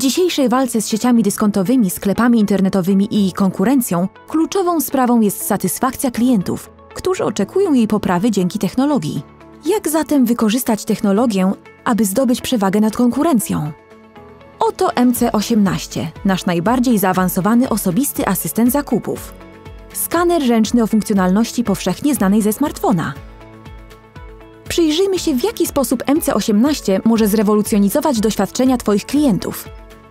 dzisiejszej walce z sieciami dyskontowymi, sklepami internetowymi i konkurencją, kluczową sprawą jest satysfakcja klientów, którzy oczekują jej poprawy dzięki technologii. Jak zatem wykorzystać technologię, aby zdobyć przewagę nad konkurencją? Oto MC18, nasz najbardziej zaawansowany osobisty asystent zakupów. Skaner ręczny o funkcjonalności powszechnie znanej ze smartfona. Przyjrzyjmy się, w jaki sposób MC18 może zrewolucjonizować doświadczenia Twoich klientów.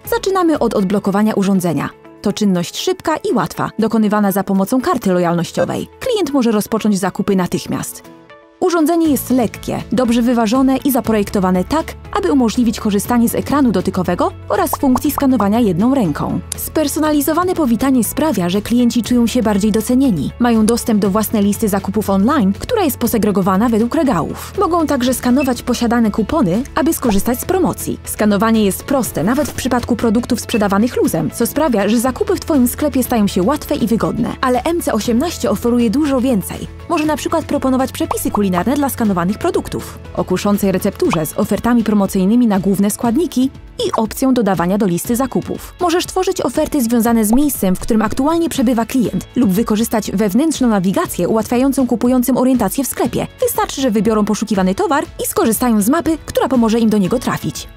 Zaczynamy od odblokowania urządzenia. To czynność szybka i łatwa, dokonywana za pomocą karty lojalnościowej. Klient może rozpocząć zakupy natychmiast. Urządzenie jest lekkie, dobrze wyważone i zaprojektowane tak, aby umożliwić korzystanie z ekranu dotykowego oraz funkcji skanowania jedną ręką. Spersonalizowane powitanie sprawia, że klienci czują się bardziej docenieni. Mają dostęp do własnej listy zakupów online, która jest posegregowana według regałów. Mogą także skanować posiadane kupony, aby skorzystać z promocji. Skanowanie jest proste, nawet w przypadku produktów sprzedawanych luzem, co sprawia, że zakupy w Twoim sklepie stają się łatwe i wygodne. Ale MC18 oferuje dużo więcej. Może na przykład proponować przepisy kulinarne dla skanowanych produktów. O kuszącej recepturze z ofertami promocyjnymi na główne składniki i opcją dodawania do listy zakupów. Możesz tworzyć oferty związane z miejscem, w którym aktualnie przebywa klient lub wykorzystać wewnętrzną nawigację ułatwiającą kupującym orientację w sklepie. Wystarczy, że wybiorą poszukiwany towar i skorzystają z mapy, która pomoże im do niego trafić.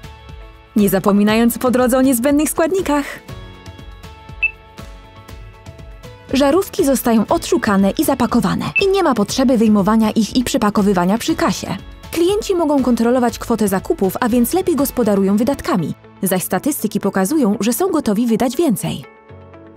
Nie zapominając po drodze o niezbędnych składnikach. Żarówki zostają odszukane i zapakowane i nie ma potrzeby wyjmowania ich i przepakowywania przy kasie. Klienci mogą kontrolować kwotę zakupów, a więc lepiej gospodarują wydatkami, zaś statystyki pokazują, że są gotowi wydać więcej.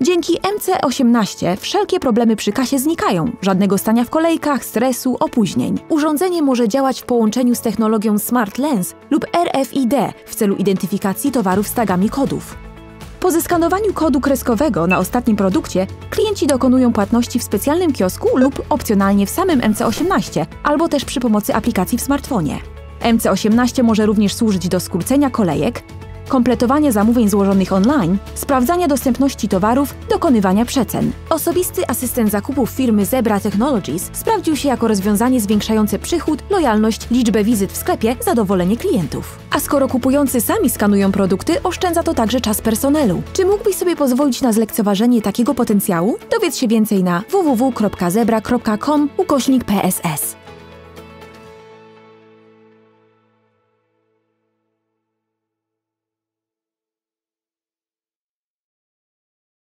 Dzięki MC18 wszelkie problemy przy kasie znikają, żadnego stania w kolejkach, stresu, opóźnień. Urządzenie może działać w połączeniu z technologią Smart Lens lub RFID w celu identyfikacji towarów z tagami kodów. Po zeskanowaniu kodu kreskowego na ostatnim produkcie, klienci dokonują płatności w specjalnym kiosku lub opcjonalnie w samym MC18, albo też przy pomocy aplikacji w smartfonie. MC18 może również służyć do skrócenia kolejek, kompletowania zamówień złożonych online, sprawdzania dostępności towarów, dokonywania przecen. Osobisty asystent zakupów firmy Zebra Technologies sprawdził się jako rozwiązanie zwiększające przychód, lojalność, liczbę wizyt w sklepie, zadowolenie klientów. A skoro kupujący sami skanują produkty, oszczędza to także czas personelu. Czy mógłbyś sobie pozwolić na zlekceważenie takiego potencjału? Dowiedz się więcej na www.zebra.com ukośnik PSS.